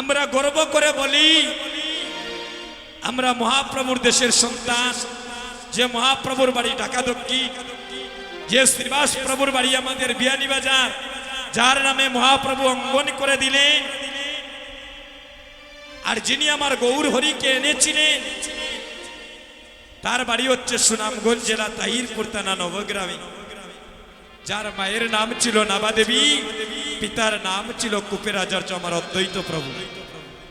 আমরা গর্ব করে বলি, আমরা মহাপ্রভুর দেশের সন্তান, যে মহাপ্রভুর বাড়ি ঢাকা দক্ষিণ, যে শ্রীবাস প্রভুর বাড়ি আমাদের বিয়ানীবাজার যার নামে মহাপ্রভু অঙ্গন করে দিলেন। আর যিনি আমার গৌর হরিকে এনেছিলেন, তার বাড়ি হচ্ছে সুনামগঞ্জ জেলা তাহিরপুর থানা নবগ্রামে। যার মায়ের নাম ছিল নাবা দেবী। পিতার নাম ছিল কুপেরাচার্য আমার অদ্বৈত প্রভু।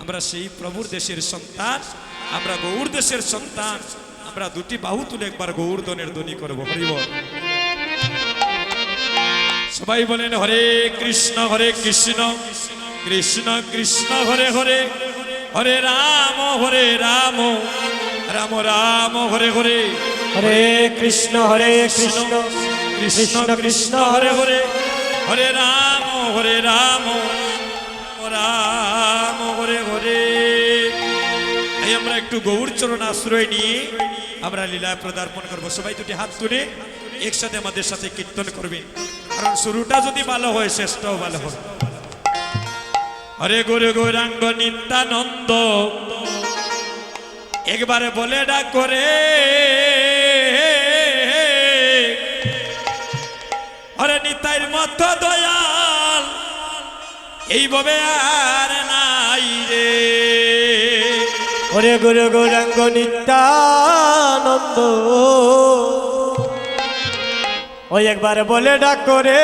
আমরা সেই প্রভুর দেশের সন্তান আমরা গৌর দেশের সন্তান আমরা দুটি বাহু তুলে একবার গৌর দনের ধ্বনি করব। হরিব সবাই বলেন হরে কৃষ্ণ হরে কৃষ্ণ কৃষ্ণ কৃষ্ণ হরে হরে হরে রাম হরে রাম রাম রাম হরে হরে হরে কৃষ্ণ হরে কৃষ্ণ কৃষ্ণ কৃষ্ণ হরে হরে হরে রাম হরে রাম রাম হরে হরে এই আমরা একটু গৌর চরণ আশ্রয় নিয়ে আমরা লীলা প্রদার্পণ করব। সবাই দুটি হাত তুলে একসাথে আমাদের সাথে কীর্তন করবেন কারণ শুরুটা যদি ভালো হয়, শেষটাও ভালো হবে হরে গুরু গৌরাঙ্গ নিত্যানন্দ, একবারে বলে ডাক করে হরে নিতাইর মত দয়াল এইভাবে আর নাই রে। ওরে গুরু গৌরাঙ্গ নিত্যানন্দ। ওই একবার বলে ডাক করে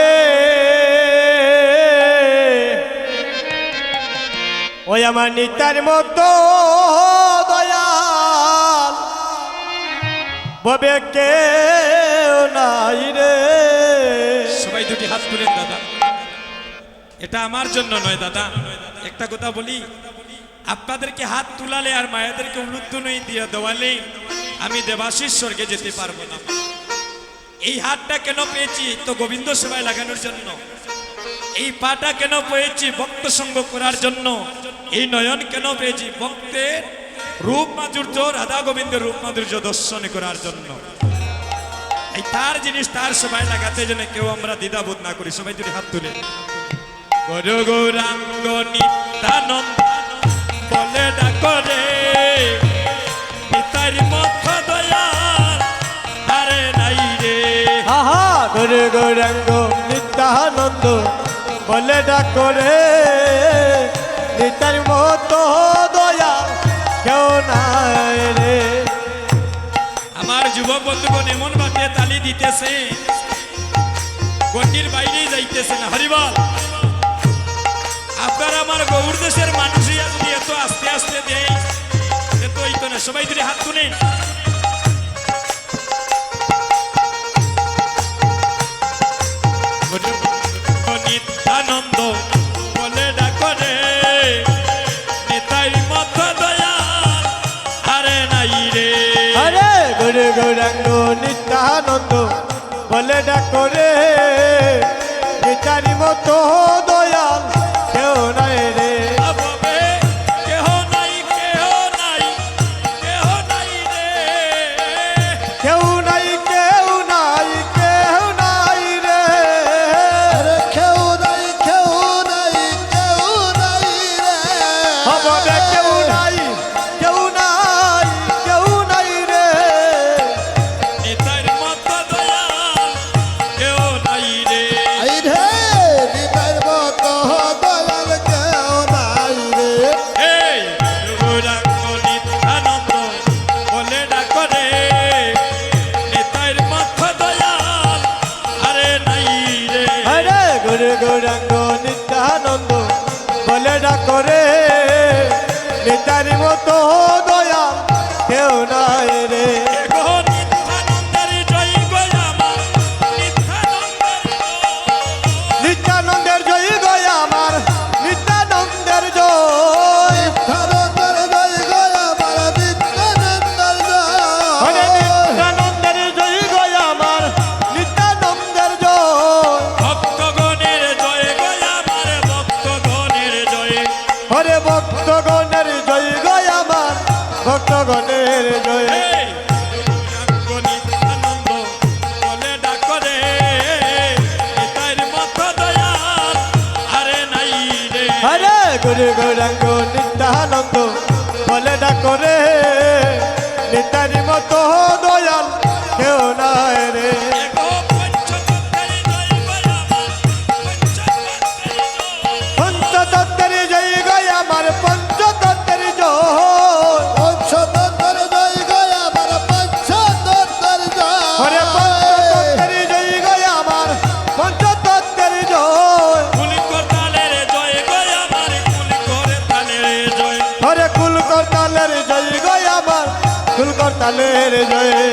ওই আমার নিত্যার মতো দয়াল। ববে কেউ নাই রে। সবাই দুটি হাত তুলেন, দাদা। এটা আমার জন্য নয় দাদা। একটা কথা বলি, আপনাদেরকে হাত তুলালে আর মায়াদেরকে উলুদ্ধনই দিয়ে দেওয়ালে আমি দেবাশিস স্বর্গে যেতে পারব না। এই হাতটা কেন পেয়েছি? তো গোবিন্দ সেবায় লাগানোর জন্য। এই পাটা কেন পেয়েছি? ভক্ত সঙ্গ করার জন্য। এই নয়ন কেন পেয়েছি? ভক্তের রূপ মাধুর্য, রাধা গোবিন্দের রূপ মাধুর্য দর্শন করার জন্য। এই তার জিনিস তার সবাই লাগাতে যেন কেউ আমরা দ্বিধাবোধ না করি। সবাই যদি হাত তুলে। গর গৌরাঙ্গ নিত্যানন্দ বলে ডাকরে পিতার মত দয়াল তারে নাই রে। আহা গুরু গৌরাঙ্গ নিত্যানন্দ বলে মতো দয়া কেউ নাই রে। আমার যুবক বন্ধুগণ এমন ভাবে তালি দিতেছে গন্ডির বাইরে যাইতেছে না। হরিবল। আপনার আমার গৌর দেশের মানুষই যদি এত আস্তে আস্তে দেয় এত এই তো না সবাই যদি হাত তুলেন। নিত্যানন্দ বলে ডাকরে নিতাই মত দয়া আরে নাই রে। আরে গুরু গৌরাঙ্গ নিত্যানন্দ বলে ডাক করে নিতার মতো করে নিতার মতো দয়া কেউ নাই রে। গুরু গৌরাঙ্গ নিত্যানন্দ বলে ডাকরে তালের জয়ে।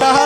তাহার